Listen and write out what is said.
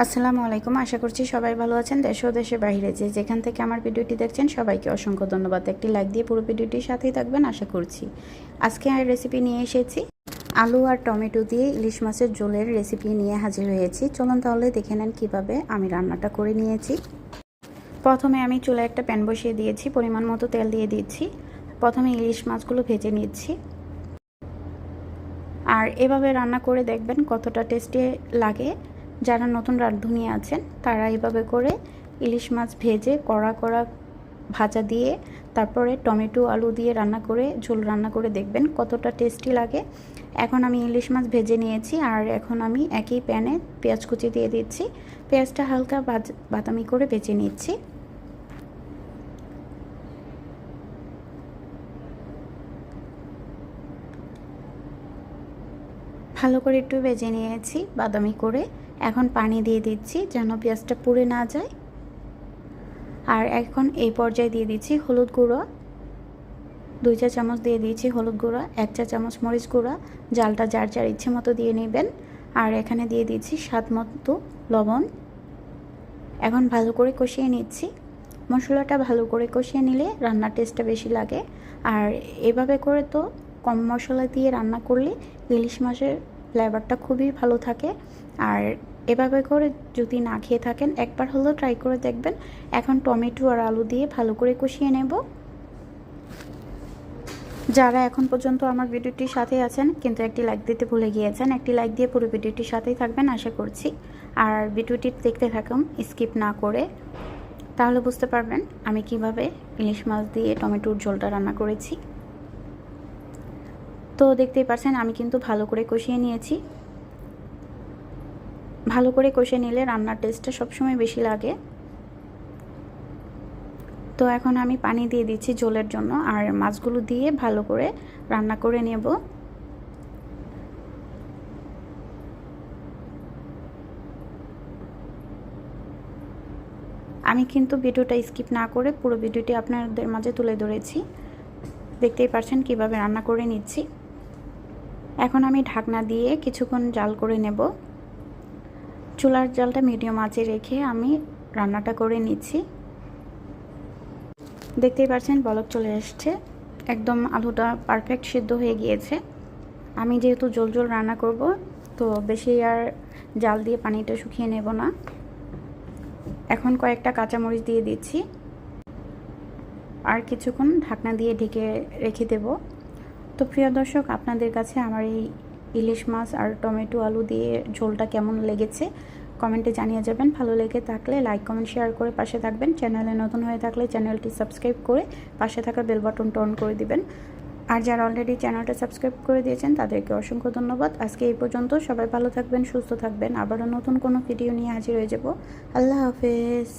আসসালামু আলাইকুম। আশা করছি সবাই ভালো আছেন দেশ ও দেশের বাইরে। যে যেখান থেকে আমার ভিডিওটি দেখছেন, সবাইকে অসংখ্য ধন্যবাদ। একটি লাইক দিয়ে পুরো ভিডিওটির সাথেই থাকবেন, আশা করছি। আজকে আর রেসিপি নিয়ে এসেছি। আলু আর টমেটো দিয়ে ইলিশ মাছের ঝোলের রেসিপি নিয়ে হাজির হয়েছি। চলুন তাহলে দেখে নেন কীভাবে আমি রান্নাটা করে নিয়েছি। প্রথমে আমি চুলে একটা প্যান বসিয়ে দিয়েছি, পরিমাণ মতো তেল দিয়ে দিচ্ছি। প্রথমে ইলিশ মাছগুলো ভেজে নিচ্ছি। আর এভাবে রান্না করে দেখবেন কতটা টেস্টি লাগে। যারা নতুন রাঁধুনি আছেন, তারা এভাবে করে ইলিশ মাছ ভেজে কড়া কড়া ভাজা দিয়ে, তারপরে টমেটো, আলু দিয়ে রান্না করে, ঝোল রান্না করে দেখবেন কতটা টেস্টি লাগে। এখন আমি ইলিশ মাছ ভেজে নিয়েছি, আর এখন আমি একই প্যানে পেঁয়াজ কুচি দিয়ে দিচ্ছি। পেঁয়াজটা হালকা বাদামি করে ভেজে নিচ্ছি। ভালো করে একটু ভেজে নিয়েছি, বাদামি করে। এখন পানি দিয়ে দিচ্ছি যেন পেঁয়াজটা পুড়ে না যায়। আর এখন এই পর্যায়ে দিয়ে দিচ্ছি হলুদ গুঁড়ো। দুই চা চামচ দিয়ে দিয়েছি হলুদ গুঁড়া, এক চা চামচ মরিচ গুঁড়া। জালটা যার যার ইচ্ছে মতো দিয়ে নেবেন। আর এখানে দিয়ে দিচ্ছি স্বাদ মতো লবণ। এখন ভালো করে কষিয়ে নিচ্ছি। মশলাটা ভালো করে কষিয়ে নিলে রান্নার টেস্টটা বেশি লাগে। আর এভাবে করে তো কম মশলা দিয়ে রান্না করলে ইলিশ মাছের ফ্লেভারটা খুবই ভালো থাকে। আর এভাবে করে যদি না খেয়ে থাকেন, একবার হলেও ট্রাই করে দেখবেন। এখন টমেটো আর আলু দিয়ে ভালো করে কষিয়ে নেব। যারা এখন পর্যন্ত আমার ভিডিওটির সাথে আছেন, কিন্তু একটি লাইক দিতে ভুলে গিয়েছেন, একটি লাইক দিয়ে পুরো ভিডিওটির সাথেই থাকবেন, আশা করছি। আর ভিডিওটি দেখতে থাকুন স্কিপ না করে। তাহলে বুঝতে পারবেন আমি কীভাবে ইলিশ মাছ দিয়ে টমেটোর ঝোলটা রান্না করেছি। তো দেখতেই পাচ্ছেন আমি কিন্তু ভালো করে কষিয়ে নিয়েছি। ভালো করে কষে নিলে রান্নার টেস্টটা সবসময় বেশি লাগে। তো এখন আমি পানি দিয়ে দিচ্ছি জলের জন্য, আর মাছগুলো দিয়ে ভালো করে রান্না করে নেব। আমি কিন্তু ভিডিওটা স্কিপ না করে পুরো ভিডিওটি আপনাদের মাঝে তুলে ধরেছি। দেখতেই পাচ্ছেন কীভাবে রান্না করে নিচ্ছি। এখন আমি ঢাকনা দিয়ে কিছুক্ষণ জাল করে নেব। চুলার জালটা মিডিয়াম আঁচে রেখে আমি রান্নাটা করে নিচ্ছি। দেখতেই পাচ্ছেন বলক চলে এসছে। একদম আলুটা পারফেক্ট সিদ্ধ হয়ে গিয়েছে। আমি যেহেতু জল জল রান্না করব, তো বেশি আর জাল দিয়ে পানিটা শুকিয়ে নেব না। এখন কয়েকটা কাঁচামরিচ দিয়ে দিচ্ছি। আর কিছুক্ষণ ঢাকনা দিয়ে ঢেকে রেখে দেব। তো প্রিয় দর্শক, আপনাদের কাছে আমার এই ইলিশ মাছ আর টমেটো আলু দিয়ে ঝোলটা কেমন লেগেছে কমেন্টে জানিয়ে যাবেন। ভালো লেগে থাকলে লাইক কমেন্ট শেয়ার করে পাশে থাকবেন। চ্যানেলে নতুন হয়ে থাকলে চ্যানেলটি সাবস্ক্রাইব করে পাশে থাকা বেল বাটনটা অন করে দিবেন। আর যারা অলরেডি চ্যানেলটা সাবস্ক্রাইব করে দিয়েছেন, তাদেরকে অসংখ্য ধন্যবাদ। আজকে এই পর্যন্ত সবাই ভালো থাকবেন, সুস্থ থাকবেন। আবারও নতুন কোনো ভিডিও নিয়ে হাজির হয়ে যাব। আল্লাহ হাফেজ।